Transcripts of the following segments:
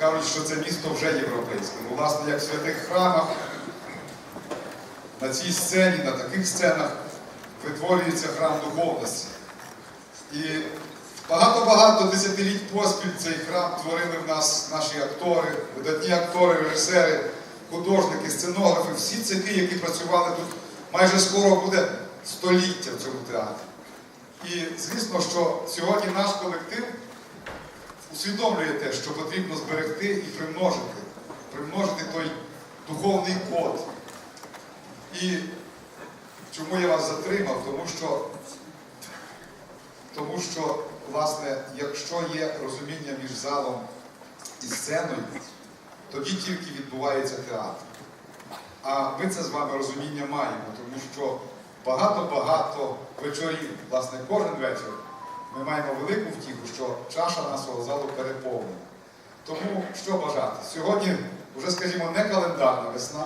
кажуть, що це місто вже європейське. Ну, власне, як в святих храмах, на цій сцені, на таких сценах витворюється храм духовності. І багато-багато десятиліть поспіль цей храм творили в нас наші актори, видатні актори, режисери, художники, сценографи, всі цехи, які працювали тут майже скоро буде століття в цьому театрі. І звісно, що сьогодні наш колектив усвідомлює те, що потрібно зберегти і примножити, примножити той духовний код. І чому я вас затримав? Тому що, тому що, власне, якщо є розуміння між залом і сценою, тоді тільки відбувається театр. А ми це з вами розуміння маємо, тому що багато-багато вечорів, власне, кожен вечір ми маємо велику втіху, що чаша нашого залу переповнена. Тому що бажати? Сьогодні вже, скажімо, не календарна весна,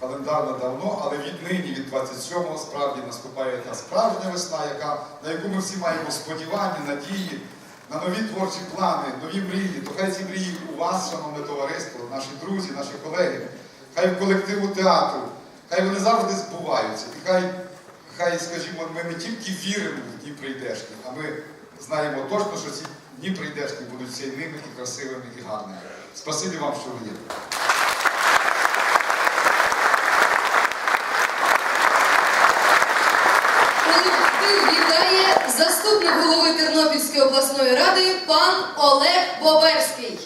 календарна давно, але віднині, від 27-го, справді наступає та справжня весна, яка, на яку ми всі маємо сподівання, надії, на нові творчі плани, нові мрії. То хай ці мрії у вас, шановне товариство, наші друзі, наші колеги, хай в колективу театру, хай вони завжди збуваються. І хай, хай, скажімо, ми не тільки віримо в дні прийдешні, а ми знаємо точно, що ці дні прийдешні будуть сильними і красивими і гарними. Спасибі вам, що ви є. Вітає заступник голови Тернопільської обласної ради пан Олег Боберський.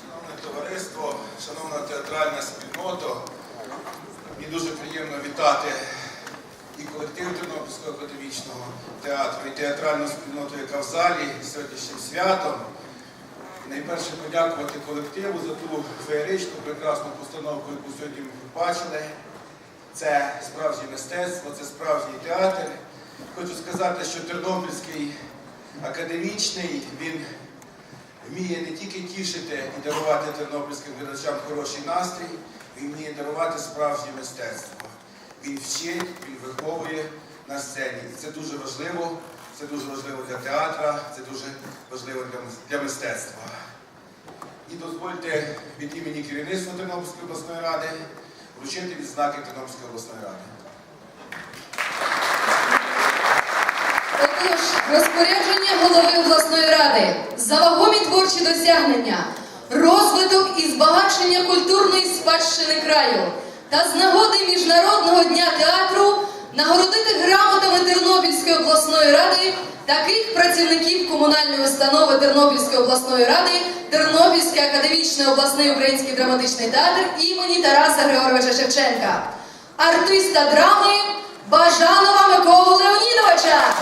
Шановне товариство, шановна театральна спільнота, мені дуже приємно вітати і колектив Тернопільського академічного театру, і театральну спільноту, яка в залі з сьогоднішнім святом. І найперше подякувати колективу за ту феєричну, прекрасну постановку, яку сьогодні ми побачили. Це справжнє мистецтво, це справжній театр. Хочу сказати, що Тернопільський академічний, він вміє не тільки тішити і дарувати тернопільським глядачам хороший настрій, він вміє дарувати справжнє мистецтво. Він вчить, він виховує на сцені. І це дуже важливо. Це дуже важливо для театра, це дуже важливо для мистецтва. І дозвольте від імені керівництва Тернопільської обласної ради вручити відзнаки Тернопільської обласної ради. Отож, розпорядження голови обласної ради за вагомі творчі досягнення, розвиток і збагачення культурної спадщини краю та з нагоди Міжнародного дня театру нагородити грамотами Тернопільської обласної ради таких працівників комунальної установи Тернопільської обласної ради Тернопільський академічний обласний український драматичний театр імені Тараса Григоровича Шевченка, артиста драми Бажанова Миколу Леонідовича.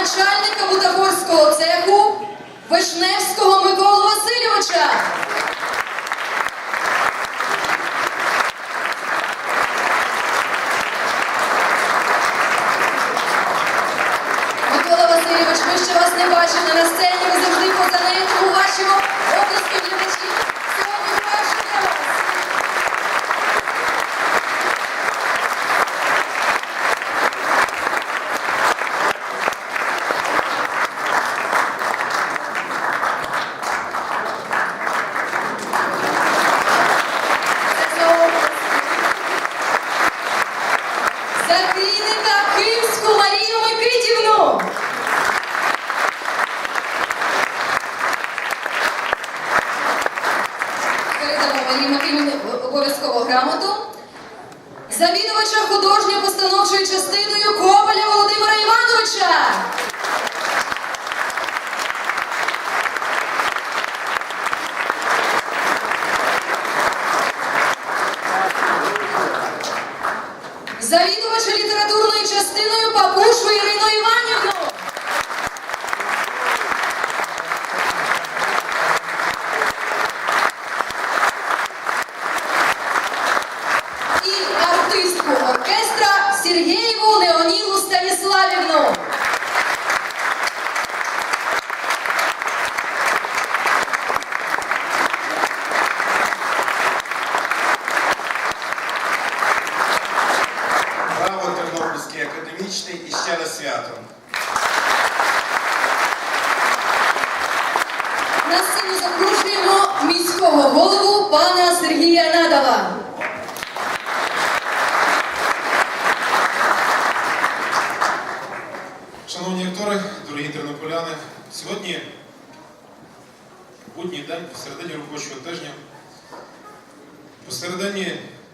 Начальника бутафорського цеху Вишневського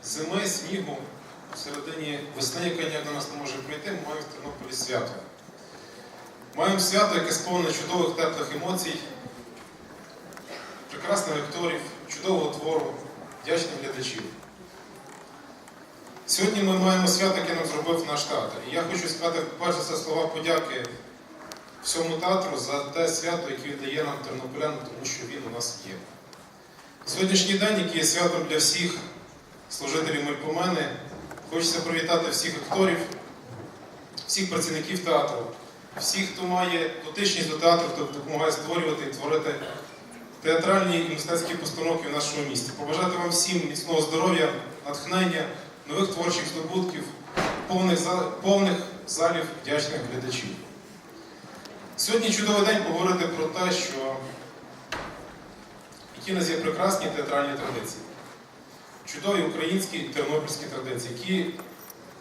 зими, снігу, посередині весни, яка ніяк до нас не може прийти, ми маємо в Тернополі свято. Маємо свято, яке сповнене чудових теплих емоцій, прекрасних акторів, чудового твору, вдячних глядачів. Сьогодні ми маємо свято, яке нам зробив наш театр. І я хочу сказати, перше це слова подяки всьому театру за те свято, яке він дає нам тернополянам, тому що він у нас є. Сьогоднішній день, який є святом для всіх служителів Мельпомени, хочеться привітати всіх акторів, всіх працівників театру, всіх, хто має дотичність до театру, хто допомагає створювати і творити театральні і мистецькі постановки в нашому місті. Побажати вам всім міцного здоров'я, натхнення, нових творчих здобутків, повних, повних залів вдячних глядачів. Сьогодні чудовий день поговорити про те, що які нас є прекрасні театральні традиції, чудові українські тернопільські традиції, які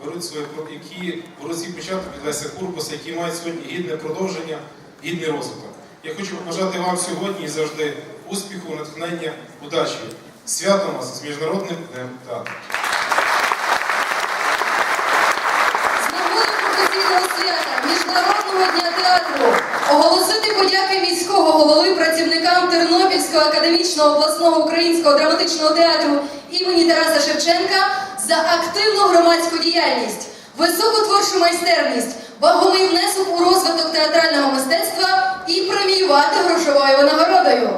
беруть свої які беруть свій початок від Леся Курбаса, які мають сьогодні гідне продовження, гідний розвиток. Я хочу побажати вам сьогодні і завжди успіху, натхнення, удачі. Свято вас з Міжнародним днем театру. З нагоди професійного свята Міжнародного дня театру оголосити подяки міського голови працівникам Тернопільського академічного обласного українського драматичного театру імені Тараса Шевченка за активну громадську діяльність, високу творчу майстерність, вагомий внесок у розвиток театрального мистецтва і преміювати грошовою винагородою.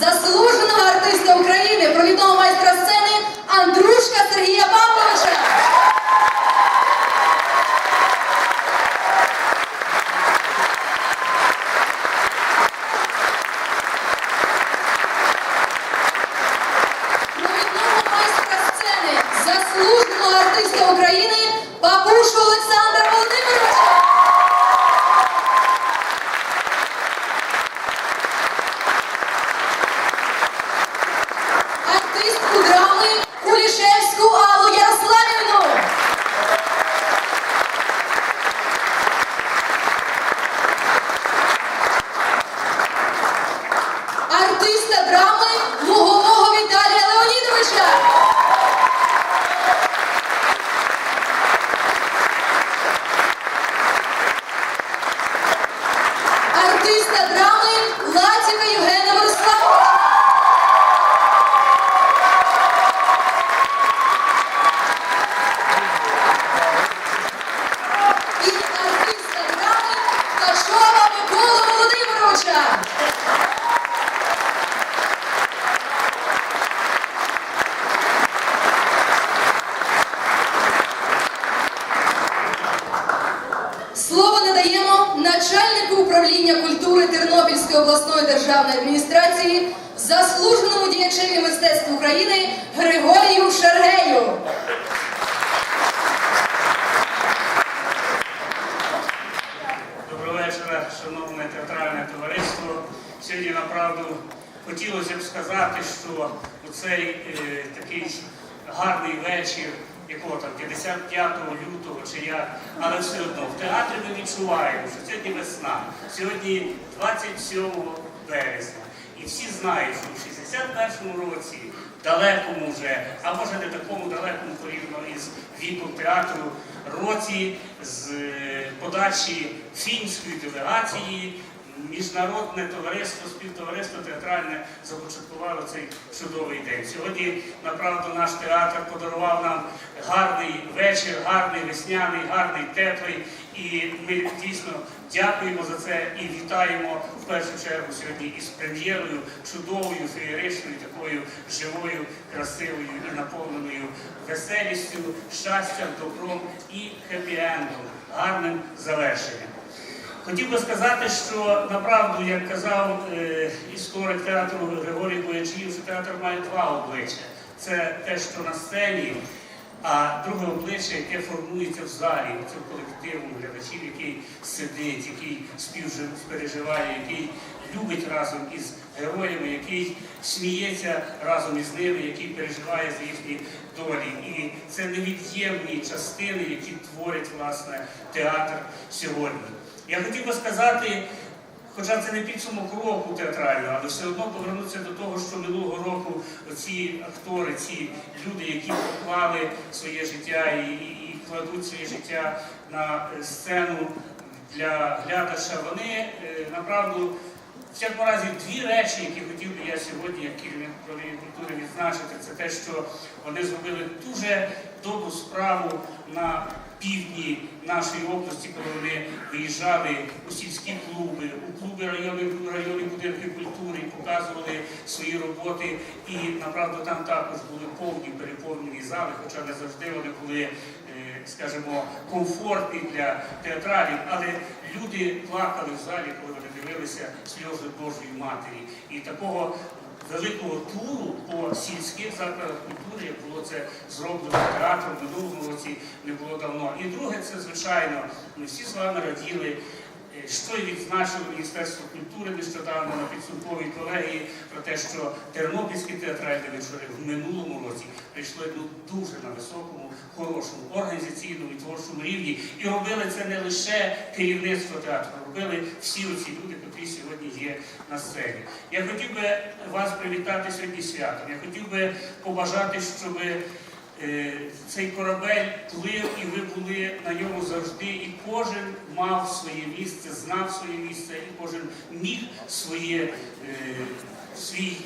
Заслуженого артиста України, провідного майстра сцени Андрушка Сергія Павловича. Вечора, шановне театральне товариство. Сьогодні направду хотілося б сказати, що у цей е, такий гарний вечір, якого там 55 лютого чи як, але все одно в театрі ми відчуваємо, що сьогодні весна, сьогодні 27 березня. І всі знають, що в 61-му році, далекому вже, а може не такому далекому порівняно із віком театру, році з е, подачі фінської делегації Міжнародне товариство, співтовариство театральне започаткувало цей чудовий день. Сьогодні, направду, наш театр подарував нам гарний вечір, гарний весняний, гарний теплий. І ми дійсно дякуємо за це і вітаємо в першу чергу сьогодні із прем'єрою, чудовою, феєричною, такою живою, красивою і наповненою веселістю, щастям, добром і хеппі-ендом, гарним завершенням. Хотів би сказати, що направду, як казав е, історик театру Григорій Боячиїв, що театр має два обличчя. Це те, що на сцені, а друге обличчя, яке формується в залі, цим колективом глядачів, який сидить, який співпереживає, який любить разом із героями, який сміється разом із ними, який переживає за їхні долі. І це невід'ємні частини, які творять власне театр сьогодні. Я хотів би сказати. Хоча це не підсумок року театрального, але все одно повернутися до того, що минулого року ці актори, ці люди, які поклали своє життя і, і, кладуть своє життя на сцену для глядача, вони е, направду в всякому разі дві речі, які хотів би я сьогодні, як керівник управління культури, відзначити, це те, що вони зробили дуже добру справу на півдні нашої області, коли вони виїжджали у сільські клуби, у клуби районних районні будинки культури показували свої роботи. І направду там також були повні переповнені зали, хоча не завжди вони були, е, скажімо, комфортні для театралів, але люди плакали в залі, коли вони дивилися сльози Божої Матері. І такого великого туру по сільських закладах культури, як було це зроблено театром в минулому році, не було давно. І друге, це звичайно, ми всі з вами раділи. Що й відзначило Міністерство культури нещодавно на підсумковій колегії про те, що тернопільські театральні вечори в минулому році прийшли ну, дуже на високому, хорошому організаційному і творчому рівні. І робили це не лише керівництво театру, робили всі оці люди, які сьогодні є на сцені. Я хотів би вас привітати сьогодні святом. Я хотів би побажати, щоб цей корабель плив і ви були на ньому завжди, і кожен мав своє місце, знав своє місце, і кожен міг своє, е, свій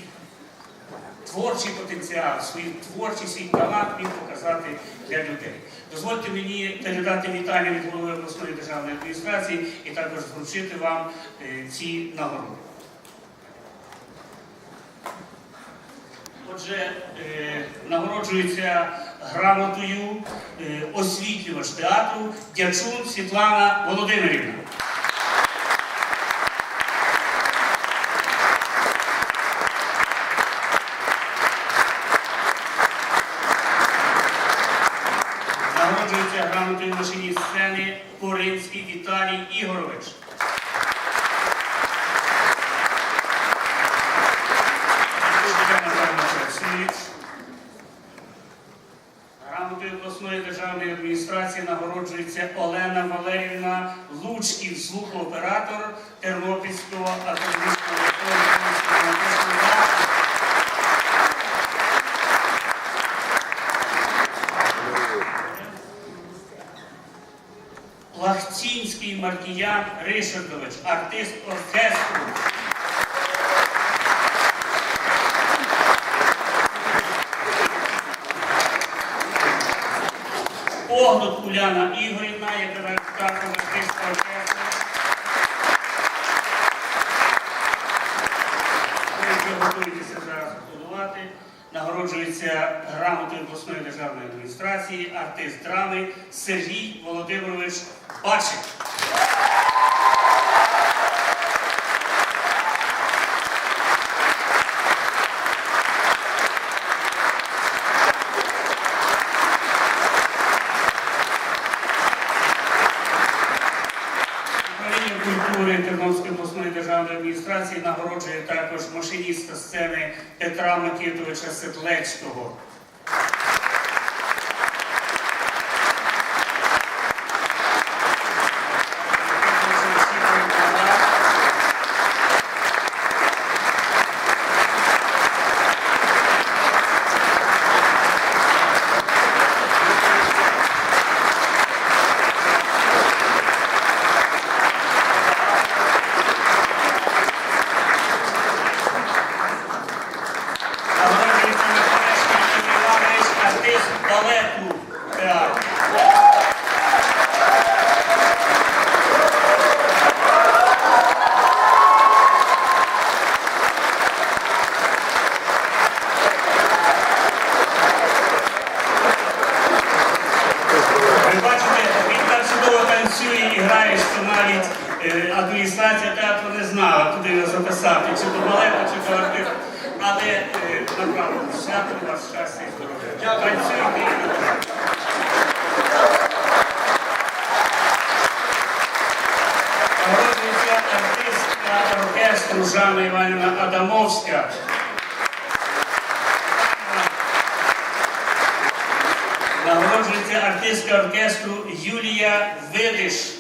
творчий потенціал, свій творчий свій талант міг показати для людей. Дозвольте мені передати вітання від голови обласної державної адміністрації і також вручити вам е, ці нагороди. Отже, е, нагороджується грамотою е, освітлювач театру Дячун Світлана Володимирівна. Нагороджується грамотою машині сцени Поринський Віталій Ігорович. Грамотою обласної державної адміністрації нагороджується Олена Валерівна Лучків, звукооператор Тернопільського академічного театру. Плахтінський Маркіян Ришардович, артист оркестру. Оглот Уляна Ігорівна, яка також артистка оркестру. Ви вже зараз аплодувати. Нагороджується грамотою обласної державної адміністрації, артист драми Сергій Володимирович Бачик. Управління культури Тернопільської обласної державної адміністрації нагороджує також машиніста сцени Петра Микитовича Сетлецького. Нагороджується Миколаївський Юрій Іванович, артист балету театру. Ви бачите, він так чудово танцює і грає, що навіть е, адміністрація театру не знала, куди його записати, чи до балету, чи до артиста. але е, і артистка оркестру Жанна Іванівна Адамовська. Нагороджується артистка оркестру Юлія Видиш.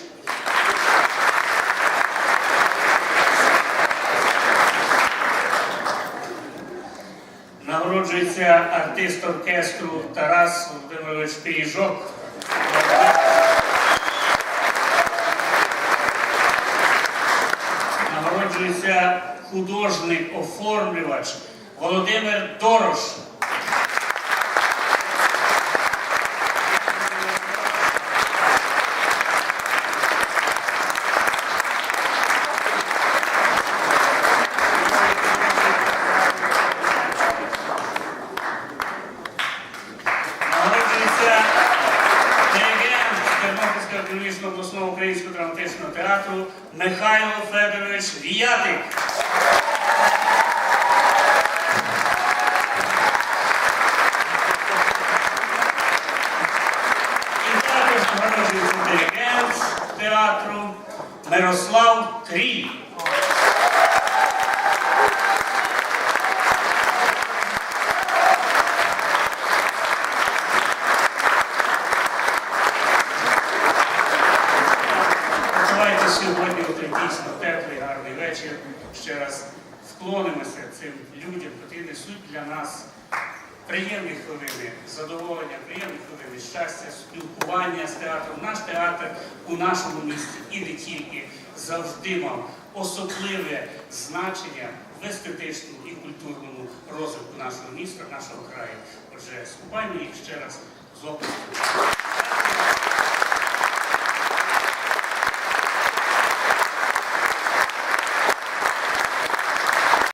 Нагороджується артист оркестру Тарас Володимирович Пиріжок. Нагороджується художник, оформлювач Володимир Дорош. Нагороджується диригент Тернопільського академічного обласного українського драматичного театру Михайло Федорович Віятик. І також нагороджується диригент театру Мирослав Крій. Давайте сьогодні у той дійсно теплий, гарний вечір. Ще раз вклонимося цим людям, які несуть для нас приємні хвилини, задоволення, приємні хвилини, щастя, спілкування з театром. Наш театр у нашому місті і не тільки завжди мав особливе значення в естетичному і культурному розвитку нашого міста, нашого краю. Отже, скупаємо їх ще раз з оплеском.